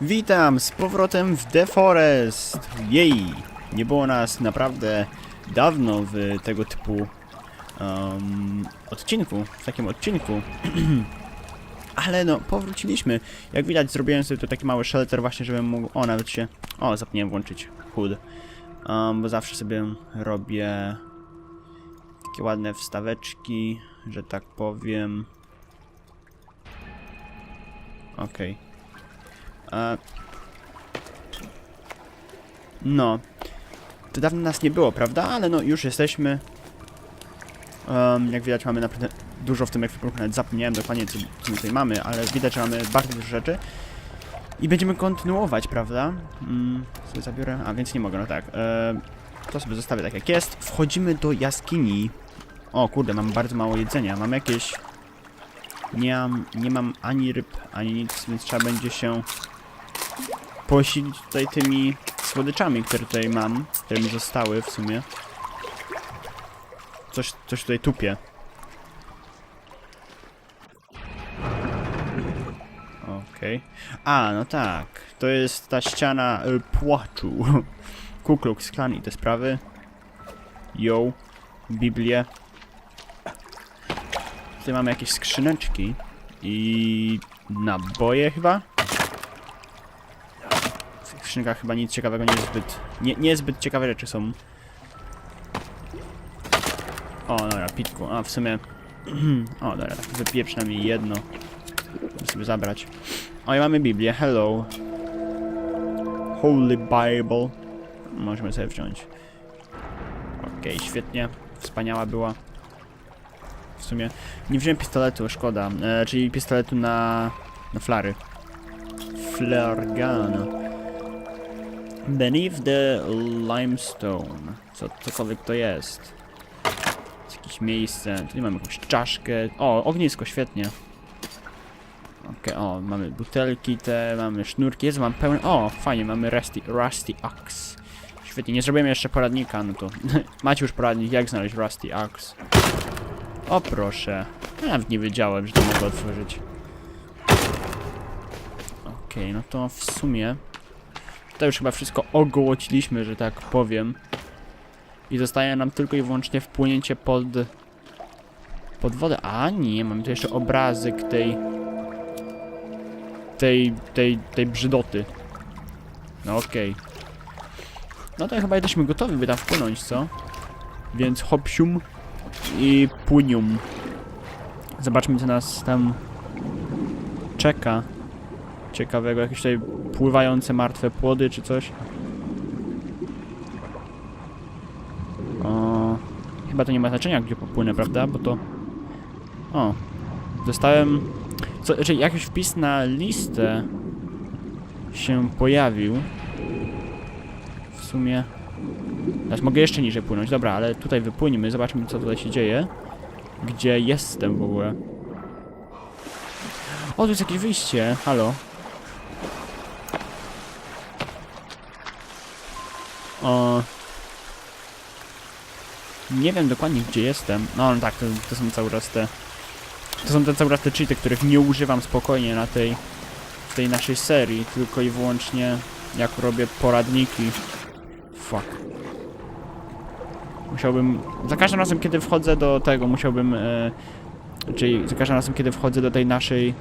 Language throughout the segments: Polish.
Witam z powrotem w The Forest! Jej! Nie było nas naprawdę dawno w tego typu um, odcinku, w takim odcinku. Ale no, powróciliśmy. Jak widać, zrobiłem sobie tu taki mały shelter właśnie, żebym mógł... O, nawet się... O, zapomniałem włączyć HUD. Um, bo zawsze sobie robię takie ładne wstaweczki, że tak powiem. Okej. E, No. To dawno nas nie było, prawda? Ale no, już jesteśmy. Em, jak widać, mamy naprawdę dużo w tym ekwipunku. Nawet zapomniałem dokładnie, co, co my tutaj mamy, ale widać, że mamy bardzo dużo rzeczy. I będziemy kontynuować, prawda? Mm, sobie zabiorę. A, więc nie mogę, no tak. E, to sobie zostawię tak jak jest. Wchodzimy do jaskini. O kurde, mam bardzo mało jedzenia. Mam jakieś... Nie mam, nie mam ani ryb, ani nic, więc trzeba będzie się posilić tutaj tymi słodyczami, które tutaj mam, które mi zostały w sumie. Coś, coś tutaj tupie. Okej. A, no tak. To jest ta ściana y, płaczu. Ku Klux Klan i te sprawy. Yo. Biblię. Tutaj mamy jakieś skrzyneczki. I naboje chyba? Skrzynkach chyba nic ciekawego nie jest zbyt... Nie, niezbyt ciekawe rzeczy są. O, dobra, pitku. A, w sumie... o, dobra, tak przynajmniej jedno. Muszę sobie zabrać. O, i mamy Biblię. Hello. Holy Bible. Możemy sobie wziąć. Okej, świetnie. Wspaniała była. W sumie nie wziąłem pistoletu, szkoda. E, czyli pistoletu na, na flary. Flare gun. Beneath the limestone. Co, cokolwiek to jest. Jest jakieś miejsce. Tu mamy jakąś czaszkę. O, ognisko, świetnie. Okej, o, mamy butelki te, mamy sznurki. Jezu, mam pełen... O, fajnie, mamy rusty, rusty axe. Świetnie, nie zrobiłem jeszcze poradnika, no to... Macie już poradnik, jak znaleźć rusty axe. O proszę. Ja nawet nie wiedziałem, że to mogę otworzyć. Okej, no to w sumie... To już chyba wszystko ogołociliśmy, że tak powiem. I zostaje nam tylko i wyłącznie wpłynięcie pod... Pod wodę. A nie, mamy tu jeszcze obrazek tej... Tej, tej, tej brzydoty. No okej. No to chyba jesteśmy gotowi, by tam wpłynąć, co? Więc hopsium i płynium. Zobaczmy, co nas tam czeka. Ciekawego, jakieś tutaj pływające martwe płody czy coś. O, chyba to nie ma znaczenia, gdzie popłynę, prawda? Bo to... O, dostałem... Co, znaczy, jakiś wpis na listę się pojawił. W sumie... Teraz mogę jeszcze niżej płynąć, dobra, ale tutaj wypłyniemy, zobaczmy co tutaj się dzieje. Gdzie jestem w ogóle? O, tu jest jakieś wyjście, halo. O... Nie wiem dokładnie gdzie jestem. No no tak, to, to są cały czas te... To są te cały czas te cheaty, których nie używam spokojnie na tej... Tej naszej serii, tylko i wyłącznie jak robię poradniki. Fuck. Musiałbym... Za każdym razem, kiedy wchodzę do tego, musiałbym... E, czyli za każdym razem, kiedy wchodzę do tej naszej...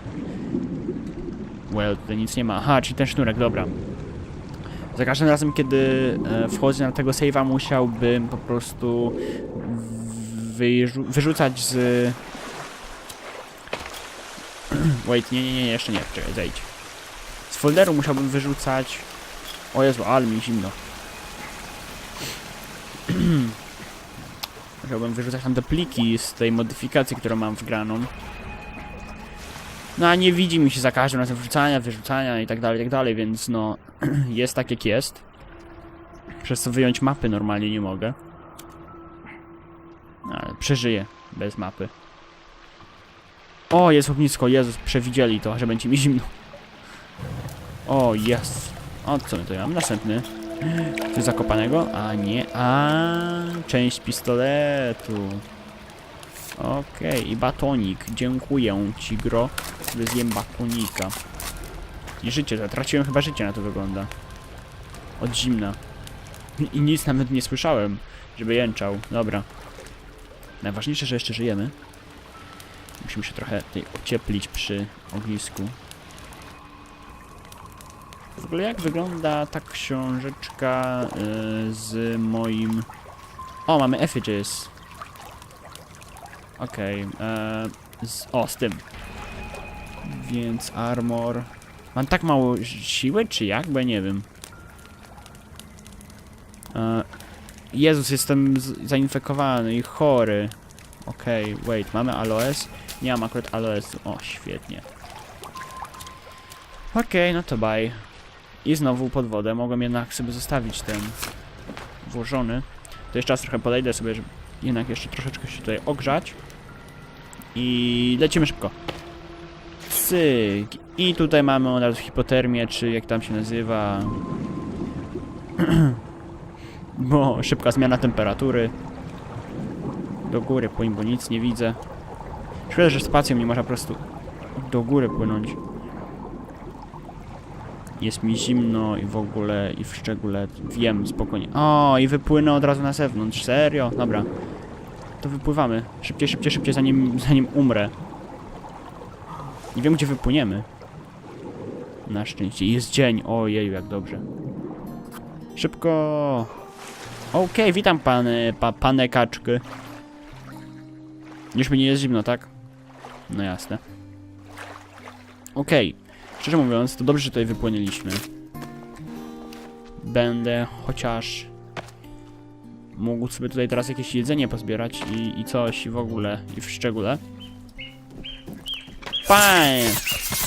Well, tutaj nic nie ma. Aha, czyli ten sznurek, dobra. Za każdym razem, kiedy e, wchodzę na tego save'a, musiałbym po prostu wyrzu wyrzucać z... Wait, nie, nie, nie, jeszcze nie, czekaj, zejdź. Z folderu musiałbym wyrzucać... O Jezu, ale mi zimno. Musiałbym wyrzucać tam te pliki z tej modyfikacji, którą mam wgraną. No a nie widzi mi się za każdym razem wrzucania, wyrzucania i tak dalej, i tak dalej, więc no jest tak jak jest. Przez co wyjąć mapy normalnie nie mogę. Ale przeżyję bez mapy. O, jest ognisko, Jezus, przewidzieli to, że będzie mi zimno. O, jest. O, co my tu mamy? Następny. Coś zakopanego? A nie, a część pistoletu. Okej, i batonik. Dziękuję ci, gro. Sobie zjem batonika. I życie, zatraciłem chyba życie na to wygląda. Od zimna. I nic nawet nie słyszałem, żeby jęczał. Dobra. Najważniejsze, że jeszcze żyjemy. Musimy się trochę tutaj ocieplić przy ognisku. W ogóle jak wygląda ta książeczka y, z moim... O, mamy effigies. Okej, e, z- o, z tym. Więc armor... Mam tak mało siły, czy jak? Bo ja nie wiem. E, Jezus, jestem zainfekowany i chory. Okej, wait, mamy aloes? Nie mam akurat aloesu. O, świetnie. Okej, no to bye. I znowu pod wodę. Mogłem jednak sobie zostawić ten włożony. To jeszcze raz trochę podejdę sobie, żeby jednak jeszcze troszeczkę się tutaj ogrzać. I lecimy szybko. Cyk. I tutaj mamy od razu hipotermię, czy jak tam się nazywa. Bo szybka zmiana temperatury. Do góry płyń, bo nic nie widzę. Szkoda, że spacją nie można po prostu do góry płynąć. Jest mi zimno i w ogóle, i w szczególe wiem spokojnie. O, i wypłynę od razu na zewnątrz. Serio? Dobra. To wypływamy. Szybciej, szybciej, szybciej, zanim, zanim umrę. Nie wiem, gdzie wypłyniemy. Na szczęście. Jest dzień. Ojeju, jak dobrze. Szybko. Okej, witam pany, pa, pane kaczky. Już mi nie jest zimno, tak? No jasne. Okej. Szczerze mówiąc, to dobrze, że tutaj wypłynęliśmy. Będę chociaż mógł sobie tutaj teraz jakieś jedzenie pozbierać i, i coś w ogóle, i w szczególe. Panie,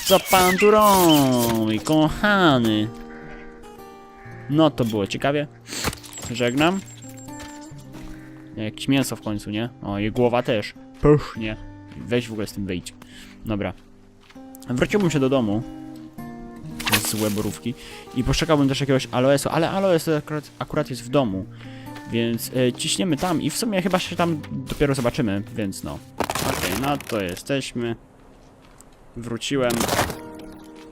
co pan tu robi, kochany? No to było ciekawie. Żegnam. Jakieś mięso w końcu, nie? O, i głowa też. Pysznie. Weź w ogóle z tym wyjdź. Dobra. Wróciłbym się do domu. Złe borówki. I poszukałbym też jakiegoś aloesu, ale aloes akurat, akurat jest w domu. Więc e, ciśniemy tam i w sumie chyba się tam dopiero zobaczymy, więc no. Okej, no to jesteśmy. Wróciłem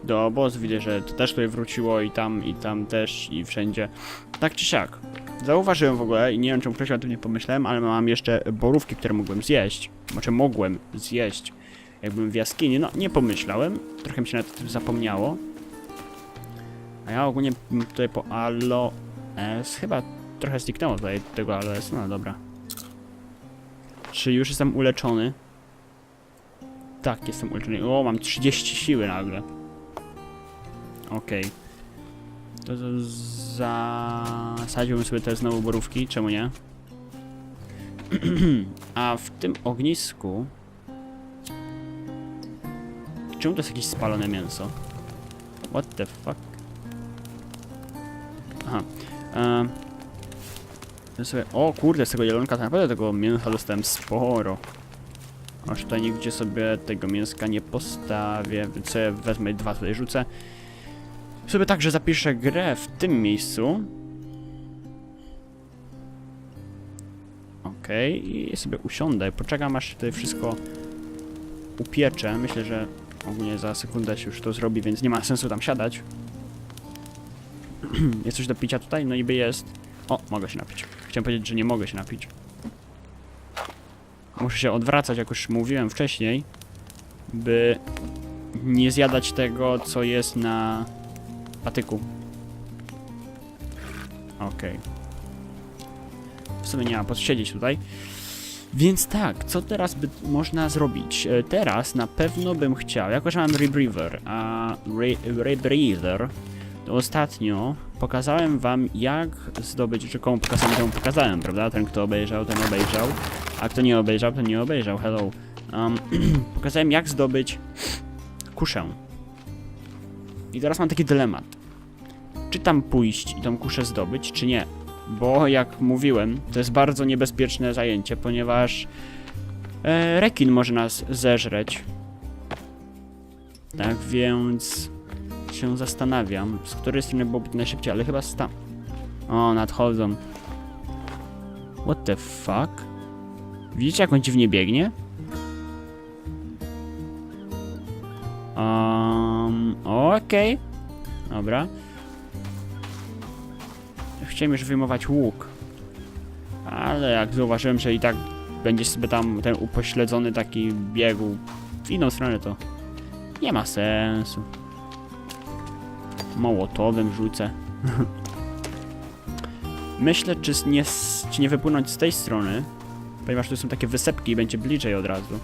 do obozu. Widzę, że to też tutaj wróciło i tam, i tam też, i wszędzie. Tak czy siak. Zauważyłem w ogóle i nie wiem, czemu wcześniej o tym nie pomyślałem, ale mam jeszcze borówki, które mogłem zjeść. Znaczy mogłem zjeść. Jakbym w jaskini. No, nie pomyślałem. Trochę mi się nawet o tym zapomniało. A ja ogólnie tutaj po aloes chyba trochę zniknęło tutaj tego aloes. No dobra. Czy już jestem uleczony? Tak, jestem uleczony. O, mam 30 siły nagle. Okej. To z- zasadziłbym sobie te znowu borówki, czemu nie? A w tym ognisku... Czemu to jest jakieś spalone mięso? What the fuck? Aha. Ehm. Sobie... O kurde, z tego jelonka to naprawdę tego mięsa dostałem sporo. Aż tutaj nigdzie sobie tego mięska nie postawię, więc sobie wezmę dwa tutaj rzucę. Sobie także zapiszę grę w tym miejscu. Okej, i sobie usiądę. Poczekam aż tutaj wszystko upiecze. Myślę, że ogólnie za sekundę się już to zrobi, więc nie ma sensu tam siadać. jest coś do picia tutaj? No niby jest. O, mogę się napić. Chciałem powiedzieć, że nie mogę się napić. Muszę się odwracać, jak już mówiłem wcześniej, by nie zjadać tego, co jest na patyku. Okej. W sumie nie ma po co siedzieć tutaj. Więc tak, co teraz by można zrobić? E, Teraz na pewno bym chciał, jako że mam Rebreather, a Re Rebreather, ostatnio pokazałem wam jak zdobyć, czy komu pokazałem, temu pokazałem, prawda? Ten kto obejrzał, ten obejrzał, a kto nie obejrzał, ten nie obejrzał, hello. Um, pokazałem jak zdobyć kuszę. I teraz mam taki dylemat. Czy tam pójść i tą kuszę zdobyć, czy nie? Bo jak mówiłem, to jest bardzo niebezpieczne zajęcie, ponieważ e, rekin może nas zeżreć. Tak więc się zastanawiam, z której strony byłoby najszybciej, ale chyba z tam. O, nadchodzą. What the fuck? Widzicie jak on dziwnie biegnie? Um, okej. Dobra. Chciałem już wyjmować łuk. Ale jak zauważyłem, że i tak będzie sobie tam ten upośledzony taki biegł w inną stronę, to nie ma sensu. Mołotowym rzucę. Myślę, czy nie, czy nie wypłynąć z tej strony, ponieważ tu są takie wysepki i będzie bliżej od razu.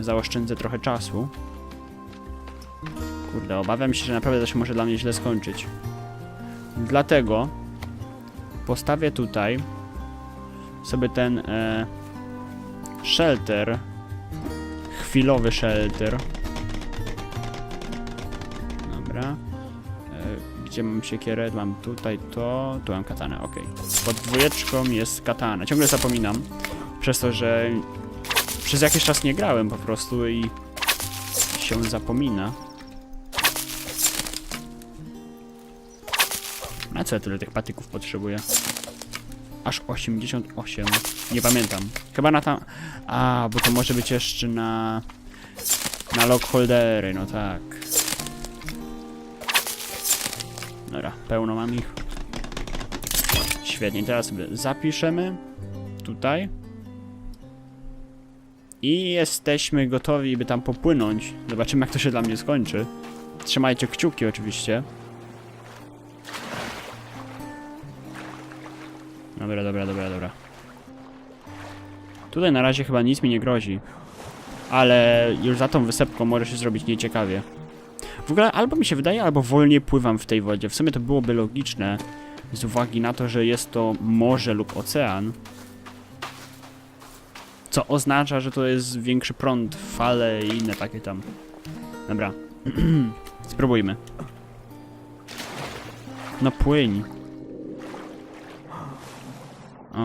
Zaoszczędzę trochę czasu. Kurde, obawiam się, że naprawdę to się może dla mnie źle skończyć. Dlatego postawię tutaj sobie ten e, shelter. Chwilowy shelter. Gdzie mam siekierę? Mam tutaj to. Tu mam katanę, ok. Pod dwójeczką jest katana. Ciągle zapominam. Przez to, że przez jakiś czas nie grałem po prostu i się zapomina. Na co ja tyle tych patyków potrzebuję? Aż 88. Nie pamiętam. Chyba na tam... A, bo to może być jeszcze na... Na lockholdery, no tak. Dobra, pełno mam ich. Świetnie, teraz sobie zapiszemy. Tutaj. I jesteśmy gotowi, by tam popłynąć. Zobaczymy, jak to się dla mnie skończy. Trzymajcie kciuki oczywiście. Dobra, dobra, dobra, dobra. Tutaj na razie chyba nic mi nie grozi. Ale już za tą wysepką może się zrobić nieciekawie. W ogóle albo mi się wydaje, albo wolniej pływam w tej wodzie. W sumie to byłoby logiczne, z uwagi na to, że jest to morze lub ocean. Co oznacza, że to jest większy prąd, fale i inne takie tam. Dobra. Spróbujmy. No płyń.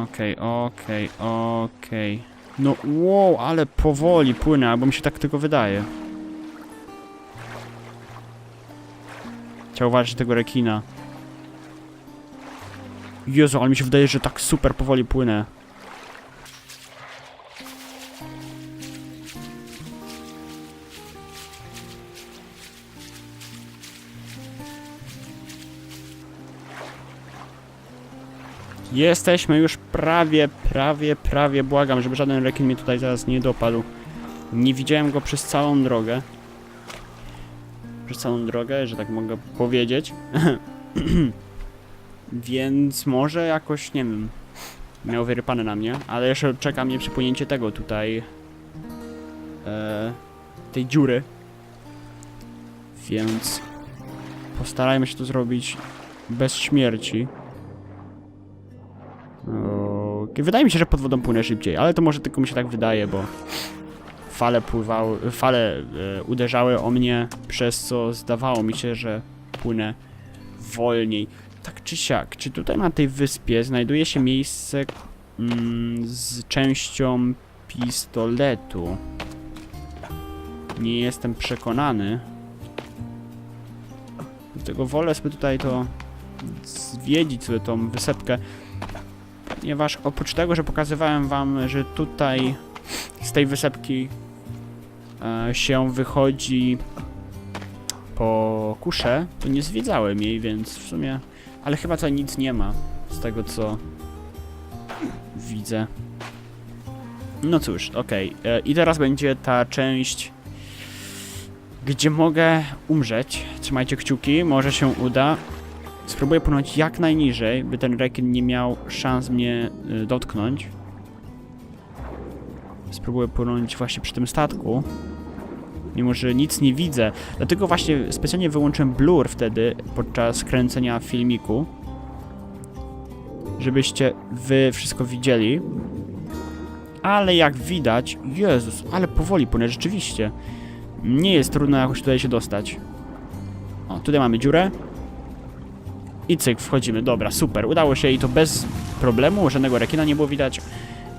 Okej, okej, okej. No wow, ale powoli płynę, albo mi się tak tylko wydaje. Trzeba uważać tego rekina. Jezu, ale mi się wydaje, że tak super powoli płynę. Jesteśmy już prawie, prawie, prawie, błagam, żeby żaden rekin mnie tutaj zaraz nie dopadł. Nie widziałem go przez całą drogę. Przez całą drogę, że tak mogę powiedzieć. Więc może jakoś, nie wiem, miał wyrypane na mnie, ale jeszcze czeka mnie przypłynięcie tego tutaj, e, tej dziury. Więc postarajmy się to zrobić bez śmierci. Okej, Wydaje mi się, że pod wodą płynę szybciej, ale to może tylko mi się tak wydaje, bo fale pływały, fale e, uderzały o mnie, przez co zdawało mi się, że płynę wolniej. Tak czy siak, czy tutaj na tej wyspie znajduje się miejsce mm, z częścią pistoletu? Nie jestem przekonany. Dlatego wolę sobie tutaj to zwiedzić sobie tą wysepkę ponieważ oprócz tego, że pokazywałem wam, że tutaj z tej wysepki się wychodzi po kuszę, to nie zwiedzałem jej, więc w sumie... Ale chyba tutaj nic nie ma, z tego co widzę. No cóż, okej. E, I teraz będzie ta część, gdzie mogę umrzeć. Trzymajcie kciuki, może się uda. Spróbuję płynąć jak najniżej, by ten rekin nie miał szans mnie y, dotknąć. Spróbuję płynąć właśnie przy tym statku. Mimo, że nic nie widzę. Dlatego właśnie specjalnie wyłączyłem blur wtedy podczas kręcenia filmiku. Żebyście wy wszystko widzieli. Ale jak widać, Jezus, ale powoli płynę, rzeczywiście. Nie jest trudno jakoś tutaj się dostać. O, tutaj mamy dziurę. I cyk, wchodzimy. Dobra, super. Udało się i to bez problemu. Żadnego rekina nie było widać.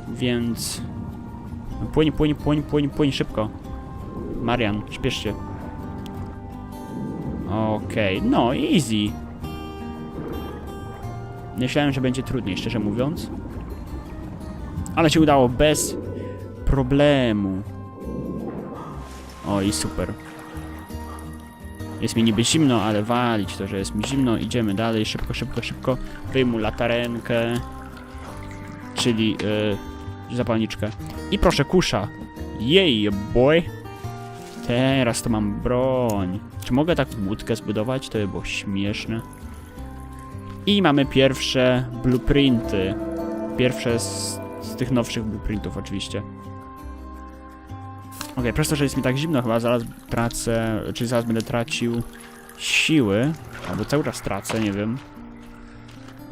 Więc... Płyń, płyń, płyń, płyń, płyń szybko. Marian, śpiesz się. Okej, no easy. Myślałem, że będzie trudniej, szczerze mówiąc. Ale się udało bez problemu. O i super. Jest mi niby zimno, ale walić to, że jest mi zimno. Idziemy dalej, szybko, szybko, szybko. Wyjmu latarenkę, czyli yy, zapalniczkę. I proszę kusza. Jej, boy. Teraz to mam broń. Czy mogę tak łódkę zbudować? To by było śmieszne. I mamy pierwsze blueprinty. Pierwsze z, z tych nowszych blueprintów oczywiście. Okej, przez to, że jest mi tak zimno, chyba zaraz tracę, czy zaraz będę tracił siły, albo cały czas tracę, nie wiem.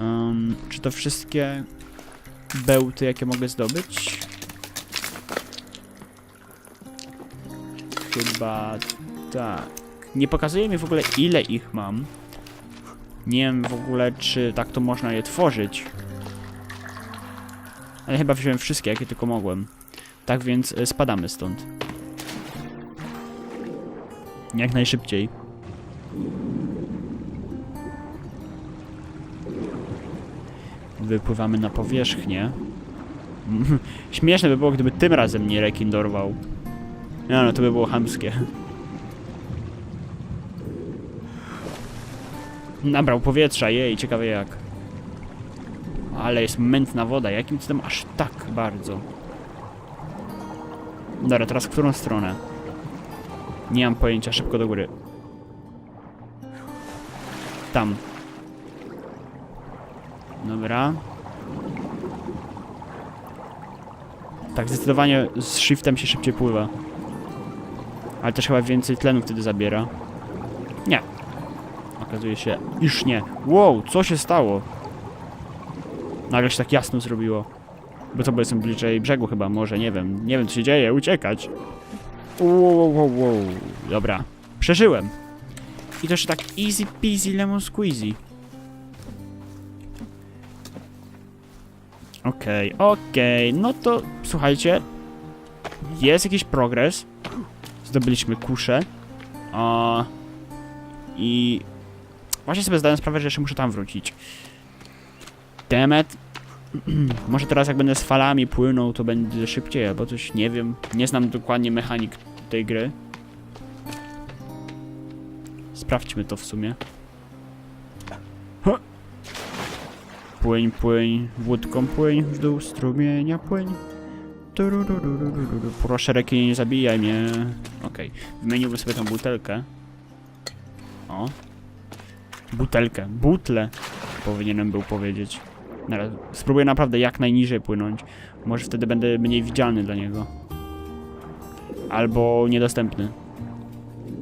Ym, czy to wszystkie bełty, jakie mogę zdobyć? Chyba tak. Nie pokazuje mi w ogóle ile ich mam. Nie wiem w ogóle, czy tak to można je tworzyć. Ale chyba wziąłem wszystkie, jakie tylko mogłem. Tak więc y, spadamy stąd. Jak najszybciej. Wypływamy na powierzchnię. Śmieszne by było, gdyby tym razem nie rekin dorwał. No, no to by było chamskie. Nabrał powietrza, jej, ciekawe jak. Ale jest mętna woda, jakim cudem aż tak bardzo. Dobra, teraz w którą stronę? Nie mam pojęcia, szybko do góry. Tam. Dobra. Tak, zdecydowanie z shiftem się szybciej pływa. Ale też chyba więcej tlenu wtedy zabiera. Nie. Okazuje się, iż nie. Wow, co się stało? Nagle się tak jasno zrobiło. Bo co, bo jestem bliżej brzegu chyba, może, nie wiem. Nie wiem, co się dzieje, uciekać. Wow, wow, wow. Dobra, przeżyłem. I to jeszcze tak easy peasy lemon squeezy. Okej, okej, no to słuchajcie. Jest jakiś progres. Zdobyliśmy kuszę. I właśnie sobie zdałem sprawę, że jeszcze muszę tam wrócić. Demet. Może teraz jak będę z falami płynął, to będzie szybciej, albo coś, nie wiem. Nie znam dokładnie mechanik tej gry. Sprawdźmy to w sumie. Płyń, płyń, wódką płyń, w dół strumienia płyń. Proszę rekin, nie zabijaj mnie. Okej, wymieniłbym sobie tą butelkę. O. Butelkę, butle powinienem był powiedzieć. Teraz spróbuję naprawdę jak najniżej płynąć. Może wtedy będę mniej widzialny dla niego. Albo niedostępny.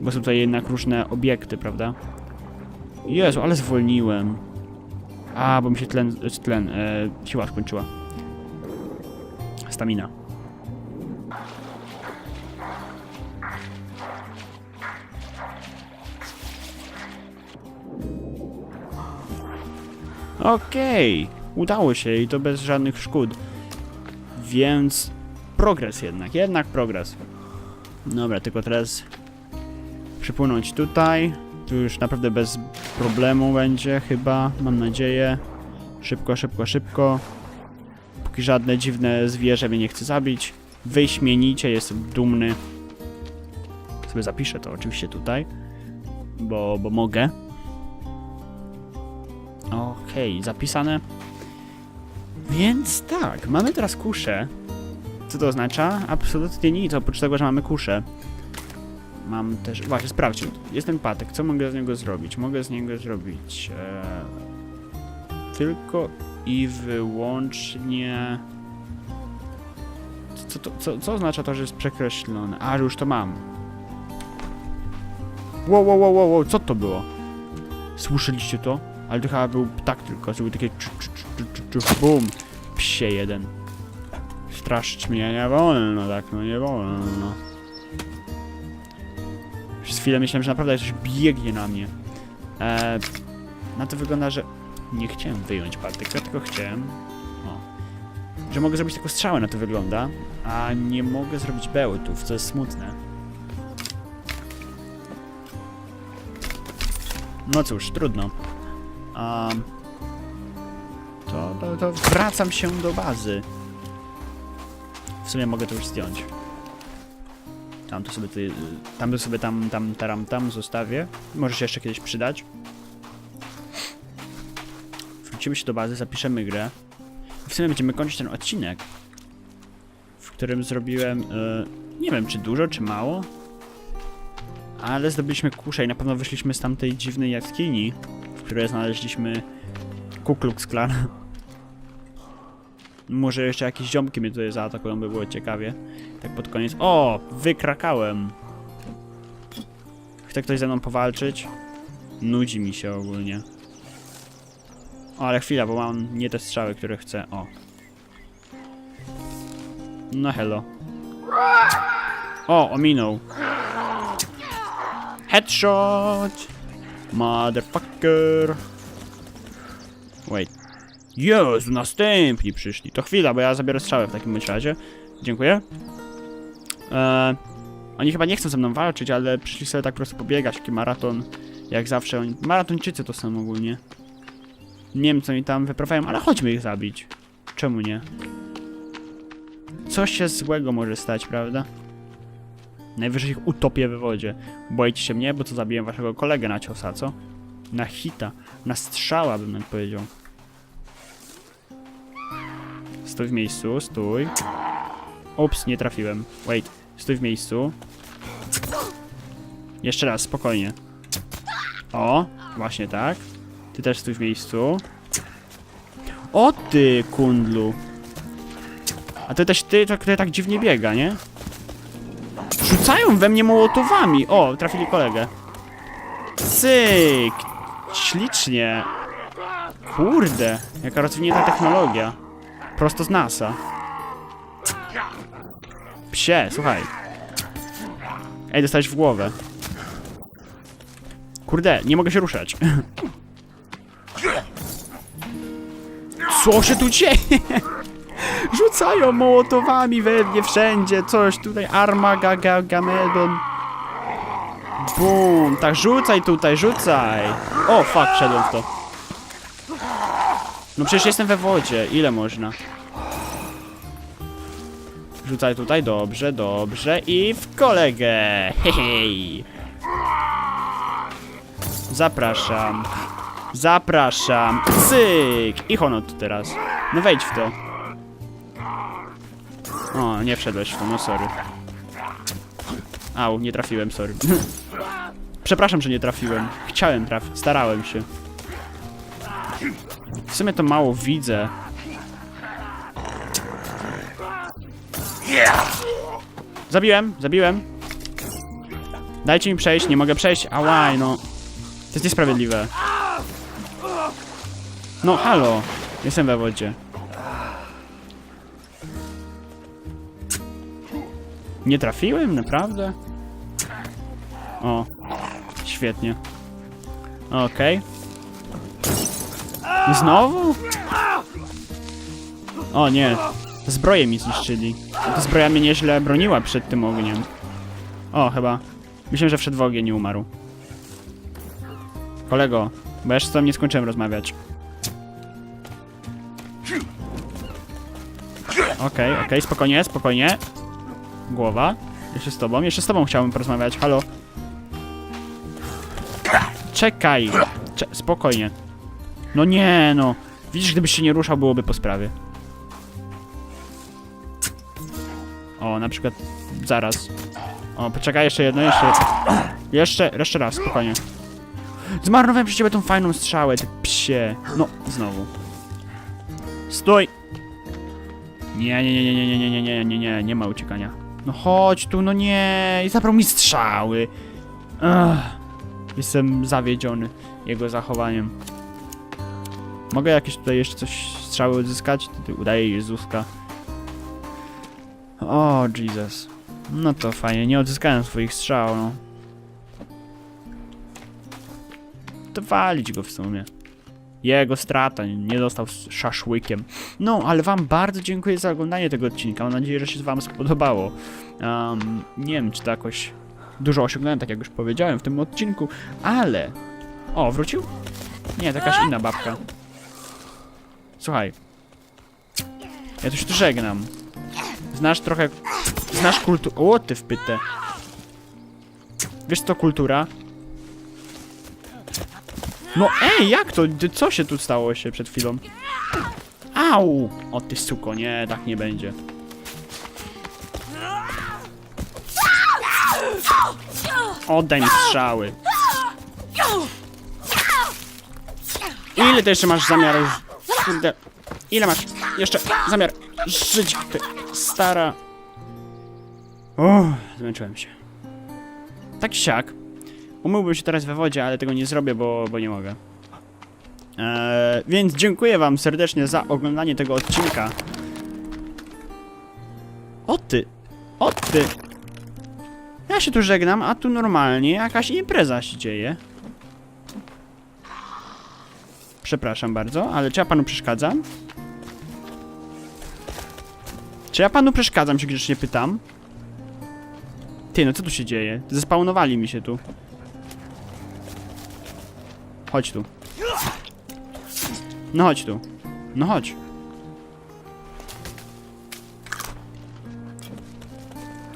Bo są tutaj jednak różne obiekty, prawda? Jezu, ale zwolniłem. A, bo mi się tlen, tlen, e, siła skończyła. Stamina. Okej, udało się i to bez żadnych szkód. Więc progres jednak, jednak progres. Dobra, tylko teraz przypłynąć tutaj. Tu już naprawdę bez problemu będzie chyba, mam nadzieję. Szybko, szybko, szybko. Póki żadne dziwne zwierzę mnie nie chce zabić. Wyśmienicie, jestem dumny. Sobie zapiszę to oczywiście tutaj, bo, bo mogę. Okej, zapisane. Więc tak, mamy teraz kuszę. Co to oznacza? Absolutnie nic, oprócz tego, że mamy kuszę. Mam też... Właśnie, sprawdźmy. Jest ten patek, co mogę z niego zrobić? Mogę z niego zrobić... E... Tylko i wyłącznie... Co, to, co, co oznacza to, że jest przekreślone? A, już to mam. Wow, wow, wow, wow, wow, co to było? Słyszeliście to? Ale to chyba był ptak tylko, zrobił takie czu, bum. Psie jeden. Straszć mnie nie wolno, tak, no nie wolno. Przez chwilę myślałem, że naprawdę coś biegnie na mnie. Eee, na to wygląda, że nie chciałem wyjąć patyka, tylko chciałem... O. Że mogę zrobić tylko strzałę, na to wygląda, a nie mogę zrobić bełtów, co jest smutne. No cóż, trudno. Um, to, to, to wracam się do bazy. W sumie mogę to już zdjąć. Tam to sobie, ty, tam to sobie tam, tam, taram, tam zostawię. Może się jeszcze kiedyś przydać. Wrócimy się do bazy, zapiszemy grę. W sumie będziemy kończyć ten odcinek, w którym zrobiłem, e, nie wiem czy dużo, czy mało, ale zdobyliśmy kuszę i na pewno wyszliśmy z tamtej dziwnej jaskini, w której znaleźliśmy Ku Klux Klan. Może jeszcze jakieś ziomki mnie tutaj zaatakują, by było ciekawie. Tak pod koniec. O! Wykrakałem! Chce ktoś ze mną powalczyć? Nudzi mi się ogólnie. O, ale chwila, bo mam nie te strzały, które chcę. O. No hello. O, ominął. Headshot! Motherfucker! Wait. Jezu, następni przyszli. To chwila, bo ja zabiorę strzałę w takim razie. Dziękuję. Eee, oni chyba nie chcą ze mną walczyć, ale przyszli sobie tak po prostu pobiegać, taki maraton. Jak zawsze oni... Maratończycy to są ogólnie. Nie wiem co oni tam wyprawiają, ale chodźmy ich zabić. Czemu nie? Coś się złego może stać, prawda? Najwyżej ich utopię w wodzie. Boicie się mnie, bo co zabiłem waszego kolegę na ciosa, co? Na hita, na strzała bym tak powiedział. Stój w miejscu, stój. Ups, nie trafiłem. Wait, stój w miejscu. Jeszcze raz, spokojnie. O, właśnie tak. Ty też stój w miejscu. O ty, kundlu. A to też ty, to, który tak dziwnie biega, nie? Rzucają we mnie mołotowami. O, trafili kolegę. Cyk. Ślicznie. Kurde, jaka rozwinięta technologia. Prosto z NASA. Psie, słuchaj. Ej, dostałeś w głowę. Kurde, nie mogę się ruszać. Co się tu dzieje? Rzucają mołotowami we mnie wszędzie, coś tutaj, Armagagamedon. Bum, tak rzucaj tutaj, rzucaj. O, fuck, wszedłem w to. No przecież jestem we wodzie, ile można? Rzucaj tutaj, dobrze, dobrze i w kolegę, hej. Zapraszam. Zapraszam. Cyk! I honor tu teraz. No wejdź w to. O, nie wszedłeś w to, no sorry. Au, nie trafiłem, sorry. Przepraszam, że nie trafiłem. Chciałem trafić, starałem się. W sumie to mało widzę. Zabiłem, zabiłem. Dajcie mi przejść, nie mogę przejść. Ałaj, no. To jest niesprawiedliwe. No, halo. Jestem we wodzie. Nie trafiłem? Naprawdę? O. Świetnie. Okej. Znowu? O nie. Zbroję mi zniszczyli. Ta zbroja mnie nieźle broniła przed tym ogniem. O, chyba. Myślę, że w ogień i umarł. Kolego, bo jeszcze nie skończyłem rozmawiać. Okej, okej, spokojnie, spokojnie. Głowa. Jeszcze z tobą, jeszcze z tobą chciałbym porozmawiać, halo. Czekaj. Cze spokojnie. No nie, no. Widzisz, gdybyś się nie ruszał, byłoby po sprawie. O, na przykład zaraz. O, poczekaj, jeszcze jedno, jeszcze... Jeszcze, jeszcze raz, spokojnie. Zmarnowałem przez ciebie tą fajną strzałę, ty psie. No, znowu. Stój! Nie, nie, nie, nie, nie, nie, nie, nie, nie, nie, nie ma uciekania. No chodź tu, no nie, i zabrał mi strzały. Ugh. Jestem zawiedziony jego zachowaniem. Mogę jakieś tutaj jeszcze coś strzały odzyskać? Tutaj udaje Jezuska. O, Jesus. No to fajnie, nie odzyskałem swoich strzał, no. To walić go w sumie. Jego strata, nie dostał z szaszłykiem. No, ale wam bardzo dziękuję za oglądanie tego odcinka. Mam nadzieję, że się wam spodobało. Um, nie wiem, czy to jakoś dużo osiągnąłem, tak jak już powiedziałem w tym odcinku, ale... O, wrócił? Nie, to jakaś inna babka. Słuchaj. Ja tu się tu żegnam. Znasz trochę... Znasz kultu... O, ty wpytę. Wiesz co, kultura? No ej, jak to? Co się tu stało się przed chwilą? Au! O ty suko, nie, tak nie będzie. Oddaj mi strzały. Ile ty jeszcze masz zamiar... Kurde. Ile masz jeszcze zamiar żyć, ty stara... O, zmęczyłem się. Tak siak. Umyłbym się teraz we wodzie, ale tego nie zrobię, bo, bo nie mogę. Eee, więc dziękuję wam serdecznie za oglądanie tego odcinka. O ty! O ty! Ja się tu żegnam, a tu normalnie jakaś impreza się dzieje. Przepraszam bardzo, ale czy ja panu przeszkadzam? Czy ja panu przeszkadzam, się grzecznie pytam? Ty, no co tu się dzieje? Zespawnowali mi się tu. Chodź tu. No chodź tu. No chodź.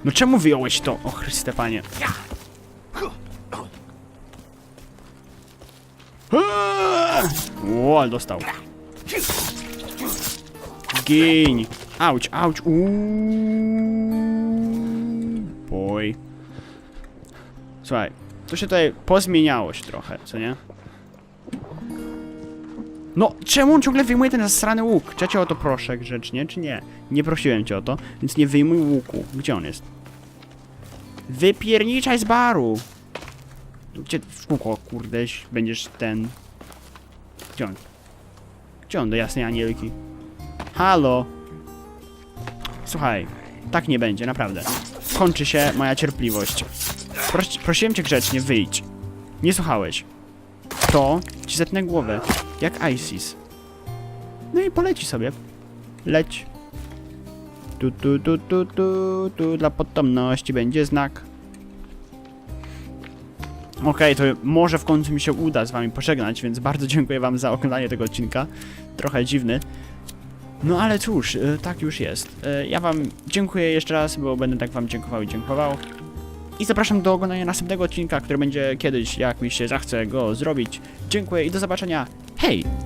No czemu wyjąłeś to? O Chryste panie. Ale dostał. Giń. Auć, auć. Boj. Słuchaj, to się tutaj pozmieniało się trochę, co nie? No, czemu on ciągle wyjmuje ten zasrany łuk? Czy ja cię o to proszę grzecznie, czy nie? Nie prosiłem cię o to, więc nie wyjmuj łuku. Gdzie on jest? Wypierniczaj z baru! Gdzie w kółko, kurdeś, będziesz ten... Gdzie on? Gdzie on do jasnej anielki? Halo? Słuchaj, tak nie będzie, naprawdę. Kończy się moja cierpliwość. Pros prosiłem cię grzecznie, wyjdź. Nie słuchałeś. To ci zetnę głowę, jak ISIS. No i poleci sobie. Leć. Tu, tu, tu, tu, tu, tu, dla potomności będzie znak. Okej, to może w końcu mi się uda z wami pożegnać, więc bardzo dziękuję wam za oglądanie tego odcinka. Trochę dziwny. No ale cóż, y, tak już jest. Y, Ja wam dziękuję jeszcze raz, bo będę tak wam dziękował i dziękował. I zapraszam do oglądania następnego odcinka, który będzie kiedyś, jak mi się zachce go zrobić. Dziękuję i do zobaczenia. Hej!